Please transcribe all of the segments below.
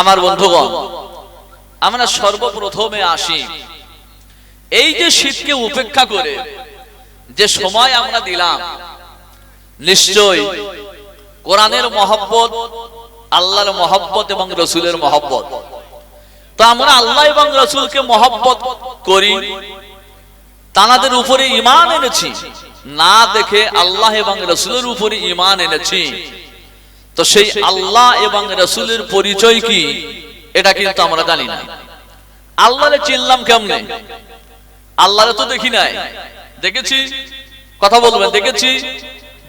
আমার বন্ধুগণ, আমরা সর্বপ্রথমে আসি। এই যে শীতকে উপেক্ষা করে, যে সময় আমরা দিলাম, নিশ্চয় কোরআনের মহব্বত, আল্লাহর মহব্বত এবং রসুলের মহব্বত। তো আমরা আল্লাহ এবং রসুলকে মহব্বত করি, তানাদের উপরে ইমান এনেছি, না দেখে আল্লাহ এবং রসুলের উপরে ইমান এনেছি। তো সেই আল্লাহ এবং রসুলের পরিচয় কি? এটা কিন্তু আমরা জানি না। আল্লাহরে চিনলাম কেমনে? আল্লাহরে তো দেখি নাই। দেখেছি? কথা বলবেন দেখেছি?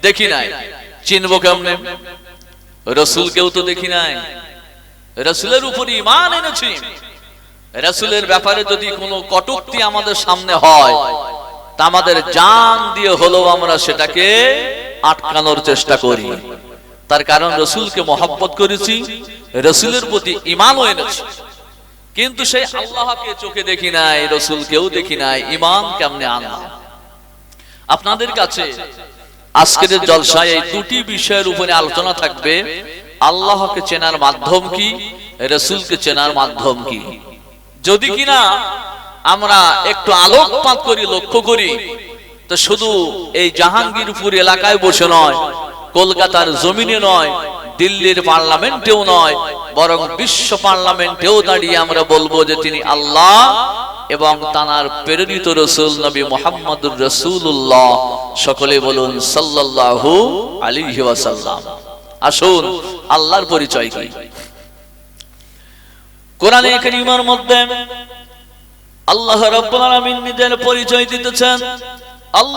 দেখি নাই। চিনবো কেমনে? রসুলকেও তো দেখি নাই। রসুলের উপর ইমান এনেছি। রসুলের ব্যাপারে যদি কোনো কটুক্তি আমাদের সামনে হয় তা আমাদের জান দিয়ে হলেও আমরা সেটাকে আটকানোর চেষ্টা করি। তার কারণ রসুলকে মহব্বত করেছি, রসুলের প্রতি ইমানও এনেছি। কিন্তু সেই আল্লাহকে চোখে দেখি নাই, রসুলকেও দেখি নাই ইমান কেমনে আনলাম? আপনাদের কাছে আজকের জলসায় এই দুটি বিষয়ের উপরে আলোচনা থাকবে। আল্লাহকে চেনার মাধ্যম কি, রসুলকে চেনার মাধ্যম কি? যদি কিনা আমরা একটু আলোকপাত করি, লক্ষ্য করি, তো শুধু এই জাহাঙ্গীরপুর এলাকায় বসে নয় কলকাতার জমিনে নয়, দিল্লির পার্লামেন্টেও নয়, বরং বিশ্ব পার্লামেন্টেও দাঁড়িয়ে আমরা বলব যে তিনি আল্লাহ এবং তানার প্রেরিত রসুল নবী মোহাম্মদুর রসুল্লাহ সকলে বলুন সাল্লাল্লাহু আলাইহি ওয়াসাল্লাম। আসুন, আল্লাহর পরিচয় কি কোরআনে কারীমের মধ্যে আল্লাহ রাব্বুল আলামিন নিজের পরিচয় দিতেছেন। তিনি,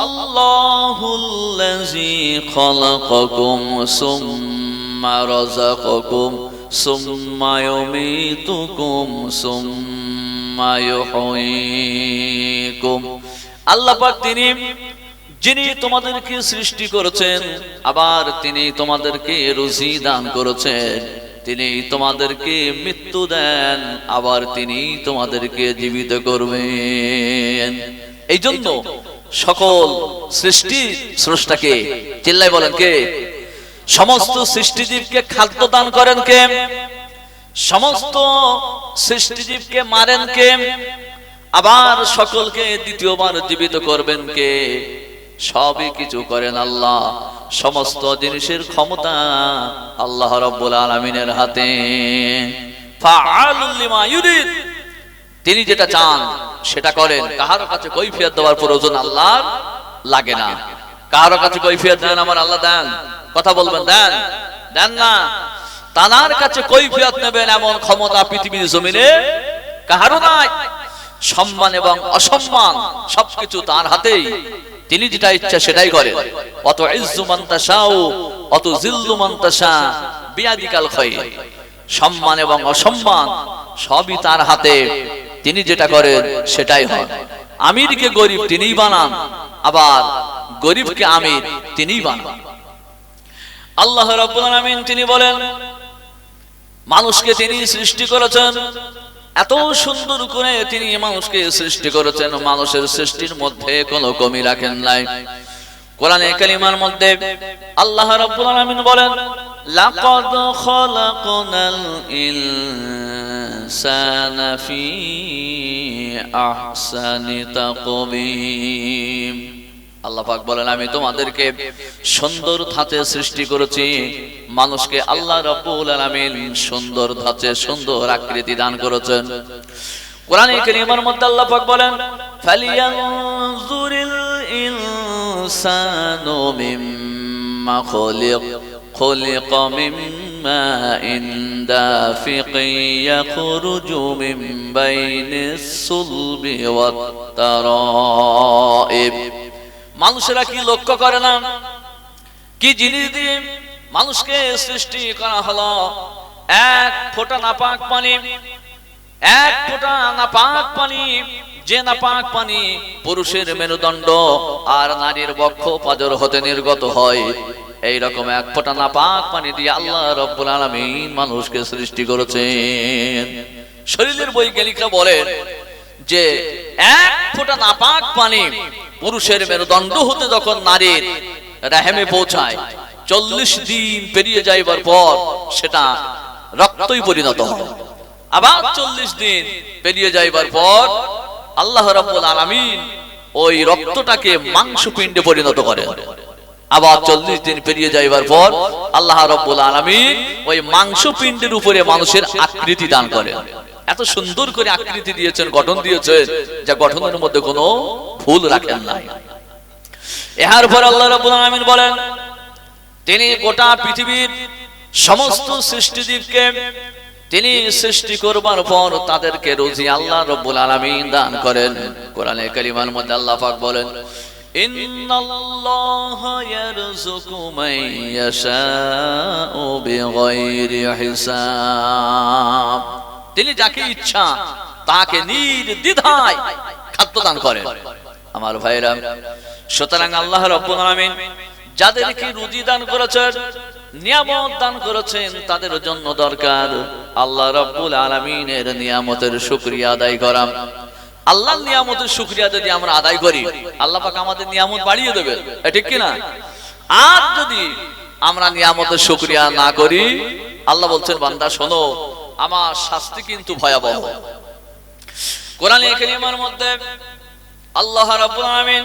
যিনি তোমাদেরকে সৃষ্টি করেছেন, আবার তিনি তোমাদেরকে রুজি দান করেছেন। তিনি তোমাদেরকে মৃত্যু দেন, আবার তিনি তোমাদেরকে জীবিত করবেন। এই জন্য সকল সৃষ্টি স্রষ্টাকে। চিল্লাই বলেন কে? সমস্ত সৃষ্টিজীবকে খাদ্য দান করেন কে? সমস্ত সৃষ্টিজীবকে মারেন কে? আবার সকলকে দ্বিতীয়বার জীবিত করবেন কে? সবই কিছু করেন আল্লাহ। সমস্ত জিনিসের ক্ষমতা আল্লাহ রব্বুল আলমিনের হাতে। ফাআলুল লিমা ইউরিদ। তিনি যেটা চান, সেটা করেন। কাহার কাছে কৈফিয়ত দেওয়ার প্রয়োজন আল্লাহর লাগে না। কাহার কাছে কৈফিয়ত দেন আমার আল্লাহ দেন। কথা বলবেন, দেন। দেন না। তানার কাছে কৈফিয়ত নেবেন এমন ক্ষমতা পৃথিবীর জমিনে কাহারও নাই। সম্মান এবং অসম্মান সবকিছু তার হাতেই। তিনি যেটা ইচ্ছা সেটাই করেন। অত ইজ্জু মান্তাসাও অত জিল্লু মান্তাসা বিয়াদিকাল খায়র সম্মান এবং অসম্মান সবই তার হাতে। তিনি যেটা করেন সেটাই হয়। আমিরকে গরিব তিনিই বানান, আবার গরিবকে আমির তিনিই বানান। আল্লাহ রাব্বুল তিনি বলেন, মানুষকে তিনি সৃষ্টি করেছেন, এত সুন্দর করে তিনি মানুষকে সৃষ্টি করেছেন, মানুষের সৃষ্টির মধ্যে কোনো কমি রাখেন নাই। কোরআনে কালিমার মধ্যে আল্লাহ রাব্বুল বলেন লাকাদ খালাকনাল ইনসানা ফি আহসানি তাকবীম আল্লাহ পাক বলেন, আমি তোমাদেরকে সুন্দর ধাঁচে সৃষ্টি করেছি। মানুষকে আল্লাহ রাব্বুল আলামিন সুন্দর ধাঁচে সুন্দর আকৃতি দান করেছেন। কোরআনে কারীমের মধ্যে আল্লাহ পাক বলেন, ফালিয়ানজুরিল ইনসানু মিম্মা খুলিক خلق من ماء دافق يخرج من بين الصلب والترائب মানুষেরা কি লক্ষ্য করে না কি জিনিস দিয়ে মানুষকে সৃষ্টি করা হলো এক ফোঁটা নাপাক পানি এক ফোঁটা নাপাক পানি যে নাপাক পানি পুরুষের মেরুদণ্ড আর নারীর বক্ষ পাজর হতে নির্গত হয় এই রকম এক ফোঁটা নাপাক পানি দিয়ে আল্লাহ রব্বুল আলামিন মানুষকে সৃষ্টি করেছেন। শরীরের বৈজ্ঞানিকরা বলেন যে এক ফোঁটা নাপাক পানি পুরুষের মেরুদণ্ড হতে যখন নারীর রেহেমে পৌঁছায়, চল্লিশ দিন পেরিয়ে যাইবার পর সেটা রক্তই পরিণত হয়। আবার চল্লিশ দিন পেরিয়ে যাইবার পর আল্লাহ রাব্বুল আলামিন ওই রক্তটাকে মাংস পিণ্ডে পরিণত করেন। আবার চল্লিশ দিন পেরিয়ে যাইবার পর আল্লাহ রব্বুল আলামিন ওই মাংস পিণ্ডের উপরে মানুষের আকৃতি দান করেন এত সুন্দর করে আকৃতি দিয়েছেন, গঠন দিয়েছেন, যা গঠনের মধ্যে কোনো ভুল রাখেন নাই। এহার পর আল্লাহ রাব্বুল আলামিন বলেন, তিনি গোটা পৃথিবীর সমস্ত সৃষ্টিজীবকে তিনি সৃষ্টি করবার পর তাদেরকে রুজি আল্লাহ রব্বুল আলামিন দান করেন। কোরআনে কালিমার মধ্যে আল্লাহ পাক বলেন তিনি যাকে ইচ্ছা, তাকে নির্দ্বিধায় খাদ্য দান করেন। আমার ভাইরা সুতরাং আল্লাহ রব্বুল আলামিন যাদেরকে রুজি দান করেছেন, নিয়ামত দান করেছেন, তাদের জন্য দরকার আল্লাহ রব্বুল আলামিনের নিয়ামতের শুকরিয়া আদায় করা। আল্লাহর নিয়ামতের শুক্রিয়া যদি আমরা আদায় করি, আল্লাহ পাক আমাদের নিয়ামত বাড়িয়ে দেবে ঠিক কিনা? আর যদি আমরা নিয়ামতের শুক্রিয়া না করি, আল্লাহ বলছেন, বান্দা, শোনো, আমার শাস্তি কিন্তু ভয়াবহ। কোরআনে কারীমের মধ্যে আল্লাহ রাব্বুল আলামিন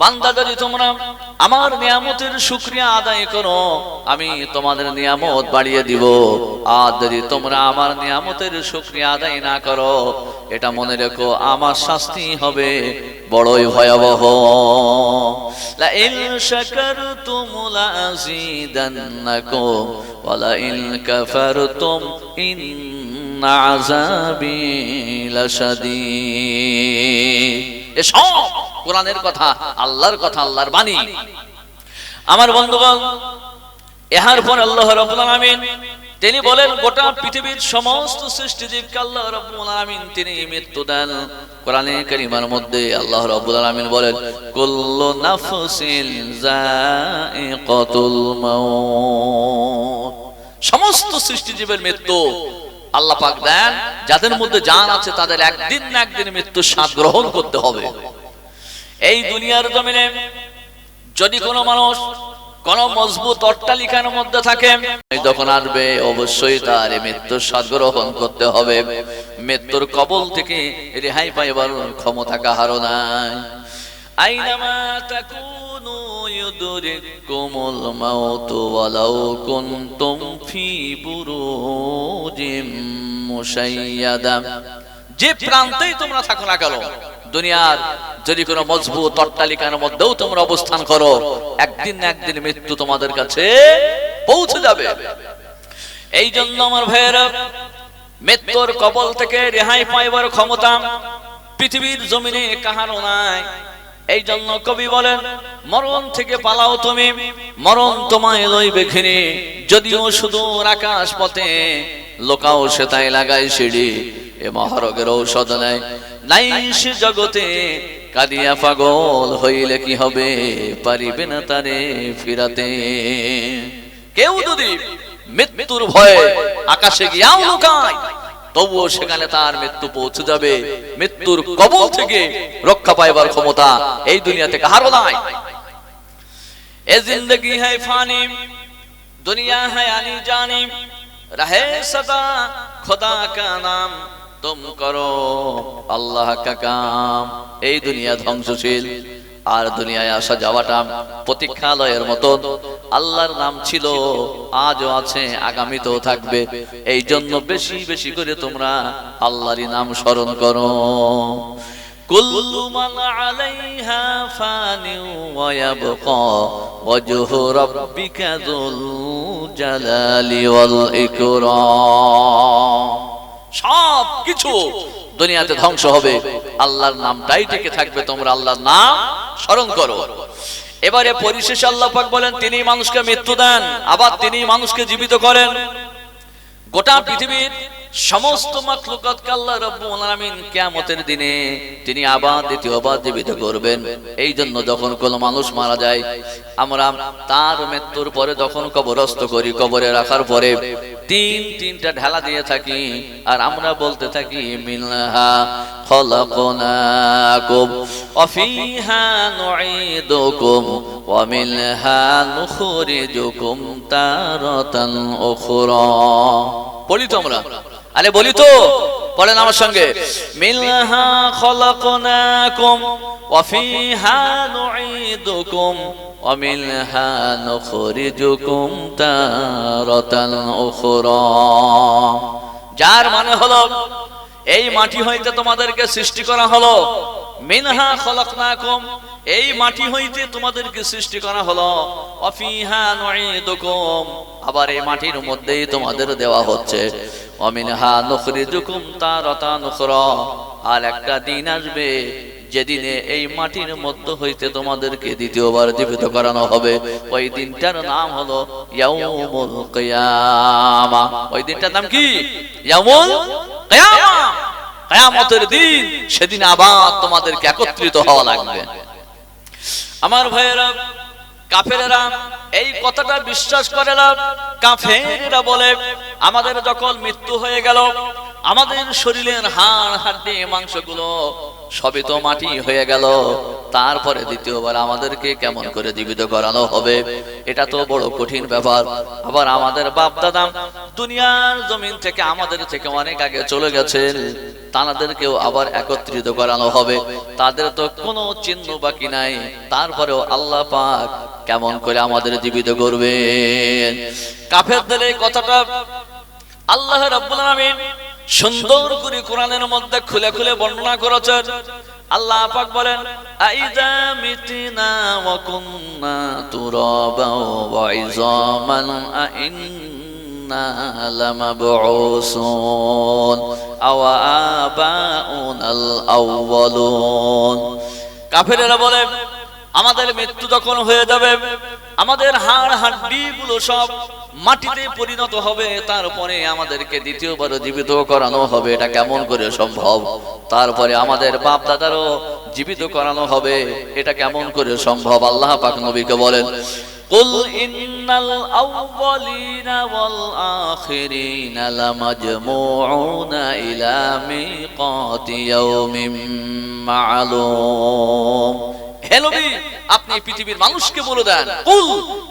বান্দা, যদি তোমরা আমার নিয়ামতের শুক্রিয়া আদায় করো, আমি তোমাদের নিয়ামত বাড়িয়ে দিব। আর যদি তোমরা আমার নিয়ামতের শুক্রিয়া আদায় না করো, এটা মনে রেখো, আমার শাস্তি হবে। বড়ই ভয়াবহ। লা ইন শাকারতুম লা আযীদান্নাকুম, ওয়া লা ইন এসব কোরআনের কথা, আল্লাহর কথা, আল্লাহর বাণী। আমার বন্ধুগণ, এহার পর আল্লাহ রাব্বুল আলামিন, তিনি বলেন, গোটা পৃথিবীর সমস্ত সৃষ্টিজীবকে আল্লাহ রাব্বুল আলামিন তিনি মৃত্যু দেন। কোরআনে কারিমার মধ্যে আল্লাহ রাব্বুল আলামিন বলেন, কুল্লু নাফসিন যায়িকাতুল মাউত। সমস্ত সৃষ্টিজীবের মৃত্যু আল্লাহ পাক দেন, যাদের মধ্যে জান আছে তাদের একদিন না একদিন মৃত্যু স্বাদ গ্রহণ করতে হবে। এই দুনিয়ার জমিনে যদি কোনো মানুষ কোন মজবুত অট্টালিকার মধ্যে থাকে যখন আসবে, অবশ্যই তার মৃত্যুর স্বাদ গ্রহণ করতে হবে। মৃত্যুর কবল থেকে রেহাই পাইবার ক্ষমতা কাহারও নাই। আইনামা তাকুনু ইউদরিকুমুল মাউতু ওয়ালাউ কুনতুম ফি বুরুজিম মুশাইয়াদা। যে প্রান্তেই তোমরা থাকো না কেন, দুনিয়ার যদি কোনো মজবুত অট্টালিকার মধ্যেও তোমরা অবস্থান করো, একদিন না একদিন মৃত্যু তোমাদের কাছে পৌঁছে যাবে। এই জন্য আমার ভাইয়েরা, মৃত্যুর কবল থেকে রেহাই পাইবার ক্ষমতা পৃথিবীর জমিনে কাহারও নাই। এই জন্য কবি বলেন, মরণ থেকে পালাও তুমি, মরণ তোমায় লইবে ঘিরে। যদিও শুধু আকাশ পথে, লোকাও সে তাই লাগায় সিঁড়ি, এ মহারগের ঔষধ নেয় নাই সে জগতে, কাদিয়া পাগল হইলে কি হবে, পারিবে না তারে ফিরাতে। কেউ যদি মৃত্যুর ভয়ে আকাশে গিয়াও লুকায় তবুও সেখানে তার মৃত্যু পৌঁছে যাবে। মৃত্যুর কবল থেকে রক্ষা পাইবার ক্ষমতা এই দুনিয়াতে কাহারও নাই। এ জিন্দগি ফানি, দুনিয়া হ্যায় জানি, রাহে সদা খোদা কা নাম তুম করো, আল্লাহ কা কাম। এই দুনিয়া ধ্বংসশীল, আর দুনিয়ায় আসা যাওয়াটা প্রতীক্ষালয়ের মতন। আল্লাহর নাম ছিল, আজও আছে, আগামীতেও থাকবে। এই জন্য বেশি বেশি করে তোমরা আল্লাহরই নাম স্মরণ করো। দুনিয়াতে ধ্বংস হবে। আল্লাহর নামটাই টিকে থাকবে, তোমরা আল্লাহর নাম স্মরণ করো। এবারে পরিশেষে আল্লাহ পাক বলেন তিনি মানুষকে মৃত্যু দেন, আবার তিনি মানুষকে জীবিত করেন। গোটা পৃথিবীর সমস্ত মাখলুকাতকে আল্লাহ আলামিন কিয়ামতের দিনে তিনি আবার দ্বিতীয়বার জীবিত করবেন। এই জন্য যখন কোনো মানুষ মারা যায়, আমরা তার মৃত্যুর পরে যখন কবরস্থ করি, কবরে রাখার পরে তিন, তিনটা ঢালা দিয়ে থাকি, আর আমরা বলতে থাকি, মিনহা খলাকনাকুম নুঈদুকুম ওয়া মিনহা নুখরিজুকুম তারাতান উখরা বলি তো আমরা আরে বলি তো পড়েন আমার সঙ্গে। মিনহা খলাকনাকুম ওয়া ফিহা নুঈদুকুম ওয়া মিনহা নুখরিজুকুম তারাতান উখরা। যার মানে হলো, এই মাটি হইতে তোমাদেরকে সৃষ্টি করা হলো। মিনহা খলাকনাকুম, এই মাটি হইতে তোমাদেরকে সৃষ্টি করা হলো। অফিহা আবার এই মাটির মধ্যেই তোমাদের দেওয়া হচ্ছে। অমিনহা নুখরিজুকুম আর একটা দিন আসবে যেদিনে এই মাটির মধ্য হইতে তোমাদেরকে দ্বিতীয়বার জীবিত করানো হবে। ওই দিনটার নাম হলো ইয়াউমুল কিয়ামা। ওই দিনটার নাম কি? ইয়াউমুল কিয়ামা। কিয়ামতের দিন সেদিন আবার তোমাদেরকে একত্রিত হওয়া লাগবে। আমার ভাইয়েরা, কাফেরেরা এই কথাটা বিশ্বাস করে না। কাফেরেরা বলে, আমাদের যখন মৃত্যু হয়ে গেল আমাদের শরীরের হাড় হাড্ডি মাংসগুলো সবই তো মাটি হয়ে গেল। তারপরে দ্বিতীয়বার আমাদেরকে কেমন করে জীবিত করানো হবে, এটা তো বড় কঠিন ব্যাপার। আবার আমাদের বাপ দাদা দুনিয়ার জমিন থেকে আমাদের থেকে অনেক আগে চলে গেছেন, তাদেরকেও আবার একত্রিত করানো হবে। তাদের তো কোনো চিহ্ন বাকি নাই, তারপরেও আল্লাহ পাক কেমন করে আমাদের জীবিত করবেন। কাফেরদের এই কথাটা আল্লাহ রাব্বুল আলামিন সুন্দর করে কোরআনের মধ্যে খুলে খুলে বর্ণনা করেছেন। আল্লাহ পাক বলেন আইদা মিতিনা ওয়া কুন্না তুরাবা ওয়া ইজামান, আইন্না লামাবউসুন আও আবাউনাল আউয়ালুন কাফেরেরা বলে, আমাদের মৃত্যু যখন হয়ে যাবে আমাদের হাড় হাড্ডি গুলো সব মাটিতে পরিণত হবে তারপরে আমাদেরকে দ্বিতীয়বার জীবিত করানো হবে এটা কেমন করে সম্ভব তারপরে আমাদের বাপ দাদারও জীবিত করানো হবে এটা কেমন করে সম্ভব আল্লাহ পাক নবীকে বলেন قل إن الأولين والآخرين لمجموعون إلى ميقات يوم معلوم হে নবী আপনি পৃথিবীর মানুষকে বলে দেন, কুল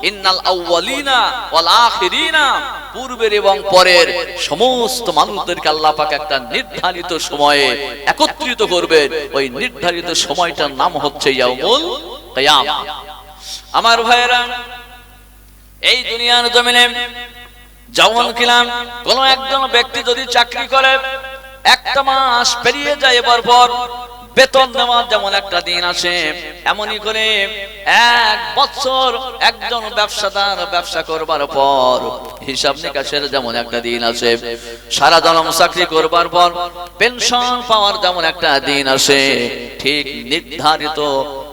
ইন্নাল আউয়ালিনা ওয়াল আখিরিনা। পূর্বের এবং পরের সমস্ত মানুষদেরকে আল্লাহ পাক একটা নির্ধারিত সময়ে একত্রিত করবেন। ওই নির্ধারিত সময়টার নাম হচ্ছে ইয়াউমুল কিয়ামা। আমার ভাইয়েরা, এই দুনিয়ার জমিনে যেমন কিলাম, কোন একজন ব্যক্তি যদি চাকরি করে, একটা মাস পেরিয়ে যায় এবার পর বেতন দেওয়ার যেমন একটা দিন আছে এমনই করে এক বছর একজন ব্যবসাদার ব্যবসা করবার পর হিসাব নিকাশের যেমন একটা দিন আছে সারা জনম চাকরি করবার পর পেনশন পাওয়ার যেমন একটা দিন আছে ঠিক নির্ধারিত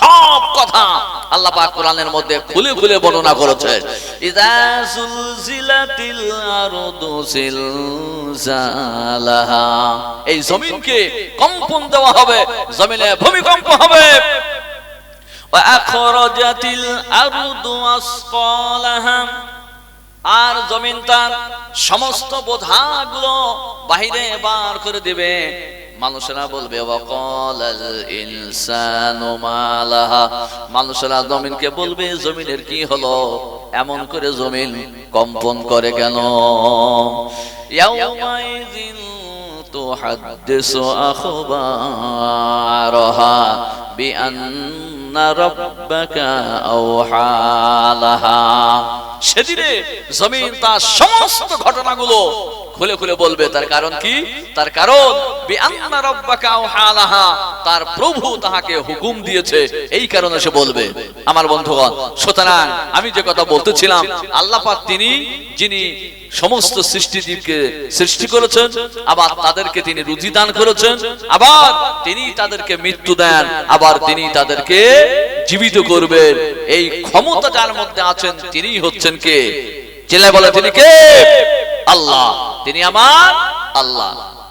সব কথা আল্লাহ পাক কোরআনের মধ্যে খুলে খুলে বর্ণনা জিলজালাহা এই জমিনকে কম্পন দেওয়া হবে, জমিনে ভূমিকম্প হবে। ওয়া আখরাজাতিল আসকালাহা আর জমিন তার সমস্ত বোঝাগুলো বাহিরে বার করে দিবে। মানুষেরা বলবে মানুষেরা জমিনকে বলবে, জমিনের কি হলো? এমন করে জমিন কম্পন করে কেন? তুহাদ্দিসু আখবারাহা আওহালাহা সেদিনে জমিন তার সমস্ত ঘটনাগুলো খুলে খুলে বলবে। তার কারণ কি? তার কারণ তার প্রভু তাহাকে হুকুম দিয়েছে। এই কারণে সে বলবে, আমার বন্ধুগণ, সুতরাং আমি যে কথা বলতেছিলাম আল্লাহ পাক তিনি, যিনি সমস্ত সৃষ্টিজীবকে সৃষ্টি করেছেন, আবার তাদেরকে তিনি রুজি দান করেছেন, আবার তিনি তাদেরকে মৃত্যু দেন, আবার তিনি তাদেরকে জীবিত করবেন। এই ক্ষমতা যার মধ্যে আছেন, তিনি হচ্ছেন কে? চিল্লায় বলে তিনি কে? আল্লাহ। তিনি আমার আল্লাহ।